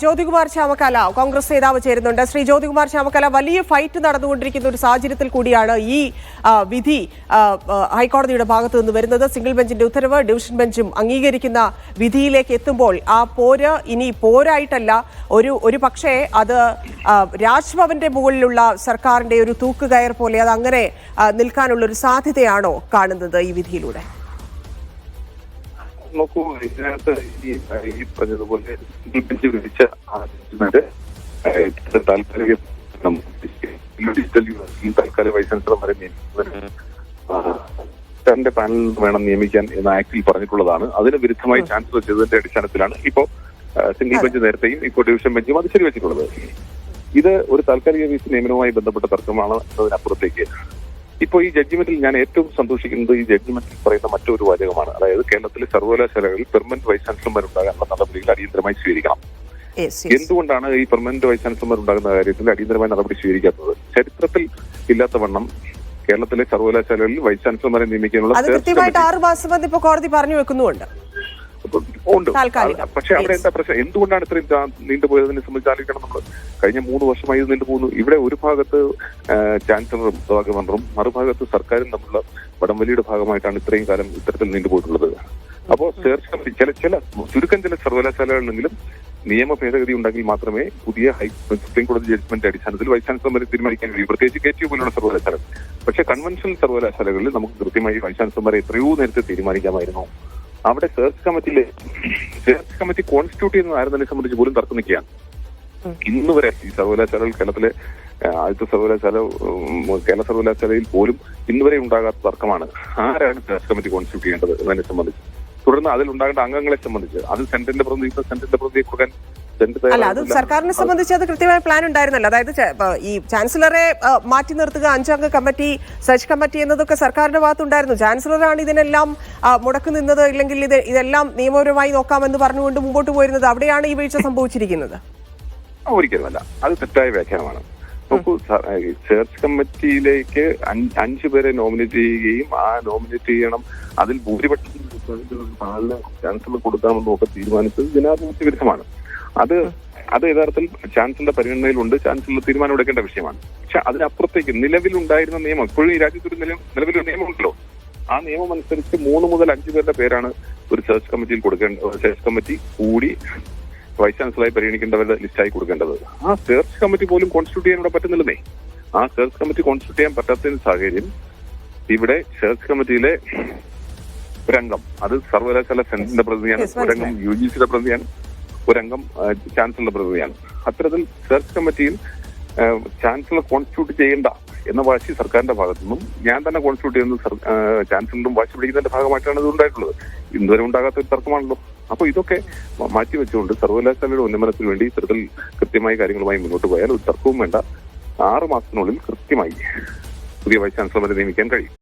ജ്യോതികുമാർ ചാമക്കാല കോൺഗ്രസ് നേതാവ് ചേരുന്നുണ്ട്. ശ്രീ ജ്യോതികുമാർ ചാമക്കാല വലിയ ഫൈറ്റ് നടന്നുകൊണ്ടിരിക്കുന്ന ഒരു സാഹചര്യത്തിൽ കൂടിയാണ് ഈ വിധി ഹൈക്കോടതിയുടെ ഭാഗത്തു നിന്ന് വരുന്നത്. സിംഗിൾ ബെഞ്ചിന്റെ ഉത്തരവ് ഡിവിഷൻ ബെഞ്ചും അംഗീകരിക്കുന്ന വിധിയിലേക്ക് എത്തുമ്പോൾ ആ പോര് ഇനി പോരായിട്ടല്ല. ഒരു ഒരു പക്ഷേ അത് രാജ്ഭവന്റെ മുകളിലുള്ള സർക്കാരിന്റെ ഒരു തൂക്കുകയർ പോലെ അത് അങ്ങനെ നിൽക്കാനുള്ള ഒരു സാധ്യതയാണോ കാണുന്നത് ഈ വിധിയിലൂടെ? നോക്കൂ ഇതിനകത്ത് ഈ ഈ പറഞ്ഞതുപോലെ സിംഗിൾ ബെഞ്ച് വിധിച്ച ആ ജഡ്ജ്മെന്റ് ഇത്ര താല്പര്യം ഡിജിറ്റൽ യൂണിവേഴ്സിറ്റിയും താൽക്കാലിക വൈസ് ചാൻസലർമാരെ നിയമിക്കുന്നതിന് സർക്കാരിന്റെ പാനലിൽ നിന്ന് വേണം നിയമിക്കാൻ എന്ന ആക്ടിൽ പറഞ്ഞിട്ടുള്ളതാണ്. അതിന് വിരുദ്ധമായി ചാൻസലർ ചെയ്തതിന്റെ അടിസ്ഥാനത്തിലാണ് ഇപ്പോ സിംഗിൾ ബെഞ്ച് നേരത്തെയും ഇപ്പോൾ ഡിവിഷൻ ബെഞ്ചും അത് ശരിവെച്ചിട്ടുള്ളത്. ഇത് ഒരു താൽക്കാലിക വീസ് നിയമനവുമായി ബന്ധപ്പെട്ട തർക്കമാണ് എന്നതിനപ്പുറത്തേക്ക് ഇപ്പൊ ഈ ജഡ്ജ്മെന്റിൽ ഞാൻ ഏറ്റവും സന്തോഷിക്കുന്നത് ഈ ജഡ്ജ്മെന്റിൽ പറയുന്ന മറ്റൊരു വാചകമാണ്. അതായത് കേരളത്തിലെ സർവകലാശാലകളിൽ പെർമനന്റ് വൈസ് ചാൻസലർമാർ ഉണ്ടാകാനുള്ള നടപടികൾ അടിയന്തരമായി സ്വീകരിക്കണം. എന്തുകൊണ്ടാണ് ഈ പെർമനന്റ് വൈസ് ചാൻസലർമാർ ഉണ്ടാകുന്ന കാര്യത്തിൽ അടിയന്തരമായി നടപടി സ്വീകരിക്കാത്തത്? ചരിത്രത്തിൽ ഇല്ലാത്ത വണ്ണം കേരളത്തിലെ സർവകലാശാലകളിൽ വൈസ് ചാൻസലർമാരെ നിയമിക്കാനുള്ള അത് കൃത്യമായിട്ട് ആറ് മാസം ഇപ്പൊ കോടതി പറഞ്ഞു വെക്കുന്നുമുണ്ട്. ഉണ്ട്. പക്ഷെ അവിടെ എന്താ പ്രശ്നം? എന്തുകൊണ്ടാണ് ഇത്രയും നീണ്ടുപോയതിനെ സംബന്ധിച്ച് ആലോചിക്കണം നമ്മൾ കഴിഞ്ഞ മൂന്ന് വർഷമായി ഇത് നീണ്ടുപോകുന്നു. ഇവിടെ ഒരു ഭാഗത്ത് ചാൻസലറും ഗവർണറും മറുഭാഗത്ത് സർക്കാരും തമ്മിലുള്ള വടംവലിയുടെ ഭാഗമായിട്ടാണ് ഇത്രയും കാലം ഇത്തരത്തിൽ നീണ്ടുപോയിട്ടുള്ളത്. അപ്പോ തീർച്ചയായും കമ്മിറ്റി ചില ചില ചുരുക്കം ചില സർവകലാശാലകളിലെങ്കിലും നിയമ ഭേദഗതി ഉണ്ടെങ്കിൽ മാത്രമേ പുതിയ ഹൈ സുപ്രീം കോടതി ജഡ്ജ്മെന്റ് അടിസ്ഥാനത്തിൽ വൈസ് ചാൻസലർമാരെ തീരുമാനിക്കാൻ കഴിയൂ. പ്രത്യേകിച്ച് കെ ടി പോലുള്ള സർവകലാശാല പക്ഷേ കൺവെൻഷണൽ സർവകലാശാലകളിൽ നമുക്ക് കൃത്യമായി വൈസ് ചാൻസലർമാരെ എത്രയോ നേരത്തെ തീരുമാനിക്കാമായിരുന്നു. അവിടെ സെർച്ച് കമ്മിറ്റിയിലെ സെർച്ച് കമ്മിറ്റി കോൺസ്റ്റിറ്റ്യൂട്ട് ചെയ്യുന്ന ആരെന്നെ സംബന്ധിച്ച് പോലും തർക്കം നിൽക്കുകയാണ്. ഇന്ന് വരെ ഈ സർവകലാശാലകൾ കേരളത്തിലെ ആദ്യത്തെ സർവകലാശാല കേരള സർവകലാശാലയിൽ പോലും ഇന്ന് വരെ ഉണ്ടാകാത്ത തർക്കമാണ് ആരാണ് സെർച്ച് കമ്മിറ്റി കോൺസ്റ്റിറ്റ്യൂട്ട് ചെയ്യേണ്ടത് എന്നതിനെ സംബന്ധിച്ച്. തുടർന്ന് അതിൽ ഉണ്ടാകേണ്ട അംഗങ്ങളെ സംബന്ധിച്ച് അതിൽ സെന്ററിന്റെ പ്രതിനിധി സെന്ററിന്റെ പ്രതിനിധിയെ കൊടുക്കാൻ അല്ല അത് സർക്കാരിനെ സംബന്ധിച്ച് അത് കൃത്യമായ പ്ലാൻ ഉണ്ടായിരുന്നല്ലോ. അതായത് ഈ ചാൻസലറെ മാറ്റി നിർത്തുക അഞ്ചംഗ കമ്മിറ്റി സെർച്ച് കമ്മിറ്റി എന്നതൊക്കെ സർക്കാരിന്റെ ഭാഗത്തുണ്ടായിരുന്നു. ചാൻസലറാണ് ഇതിനെല്ലാം മുടക്കു നിന്നത് ഇല്ലെങ്കിൽ ഇത് ഇതെല്ലാം നിയമപരമായി നോക്കാമെന്ന് പറഞ്ഞുകൊണ്ട് മുമ്പോട്ട് പോയിരുന്നത് അവിടെയാണ് ഈ വീഴ്ച സംഭവിച്ചിരിക്കുന്നത്? ഒരിക്കലുമല്ല അത് തെറ്റായ വ്യാഖ്യാനമാണ്. നോക്കൂ സെർച്ച് കമ്മിറ്റിയിലേക്ക് അഞ്ച് പേരെ നോമിനേറ്റ് ചെയ്യുകയും ആ നോമിനേറ്റ് ചെയ്യണം. അതിൽ ഭൂരിപക്ഷം ചാൻസലർ കൊടുക്കാമെന്നും ഒക്കെ തീരുമാനിച്ചത് ജനാധിപത്യ വിരുദ്ധമാണ്. അത് അത് യഥാർത്ഥത്തിൽ ചാൻസലറുടെ പരിഗണനയിലുണ്ട്. ചാൻസലർ തീരുമാനം എടുക്കേണ്ട വിഷയമാണ്. പക്ഷെ അതിനപ്പുറത്തേക്ക് നിലവിലുണ്ടായിരുന്ന നിയമം ഇപ്പോഴും ഈ രാജ്യത്തൊരു നില നിലവിലൊരു നിയമമുണ്ടല്ലോ. ആ നിയമം അനുസരിച്ച് മൂന്ന് മുതൽ അഞ്ചു പേരുടെ പേരാണ് ഒരു സെർച്ച് കമ്മിറ്റിയിൽ കൊടുക്കേണ്ട സെർച്ച് കമ്മിറ്റി കൂടി വൈസ് ചാൻസലറായി പരിഗണിക്കേണ്ടവരുടെ ലിസ്റ്റായി കൊടുക്കേണ്ടത്. ആ സെർച്ച് കമ്മിറ്റി പോലും കോൺസ്റ്റിറ്റ്യൂട്ട് ചെയ്യാൻ ഇവിടെ പറ്റുന്നില്ലെന്നേ. ആ സെർച്ച് കമ്മിറ്റി കോൺസ്റ്റിറ്റ്യൂട്ട് ചെയ്യാൻ പറ്റാത്തതിന് സാഹചര്യം ഇവിടെ സെർച്ച് കമ്മിറ്റിയിലെ ഒരംഗം. അത് സർവകലാശാല സെന്ററിന്റെ പ്രതിനിധിയാണ്. ഒരംഗം യു ജി സിയുടെ പ്രതിനിധിയാണ്. ഒരംഗം ചാൻസലർ പ്രതിനിധിയാണ്. അത്തരത്തിൽ സെർച്ച് കമ്മിറ്റിയിൽ ചാൻസലർ കോൺസ്റ്റിറ്റ്യൂട്ട് ചെയ്യേണ്ട എന്ന വാശി സർക്കാരിന്റെ ഭാഗത്തു നിന്നും ഞാൻ തന്നെ കോൺസ്റ്റിറ്റ്യൂട്ട് ചെയ്യുന്ന ചാൻസലറും വാശി പിടിക്കുന്നതിന്റെ ഭാഗമായിട്ടാണ് ഇത് ഉണ്ടായിട്ടുള്ളത്. ഇന്നുവരെ ഉണ്ടാകാത്ത ഒരു തർക്കമാണല്ലോ. അപ്പൊ ഇതൊക്കെ മാറ്റി മാറ്റിവെച്ചുകൊണ്ട് സർവകലാശാലയുടെ ഉന്നമനത്തിന് വേണ്ടി ഇത്തരത്തിൽ കൃത്യമായ കാര്യങ്ങളുമായി മുന്നോട്ട് പോയാൽ ഒരു തർക്കവും വേണ്ട. ആറ് മാസത്തിനുള്ളിൽ കൃത്യമായി പുതിയ വൈസ് ചാൻസലർമാരെ നിയമിക്കാൻ കഴിയും.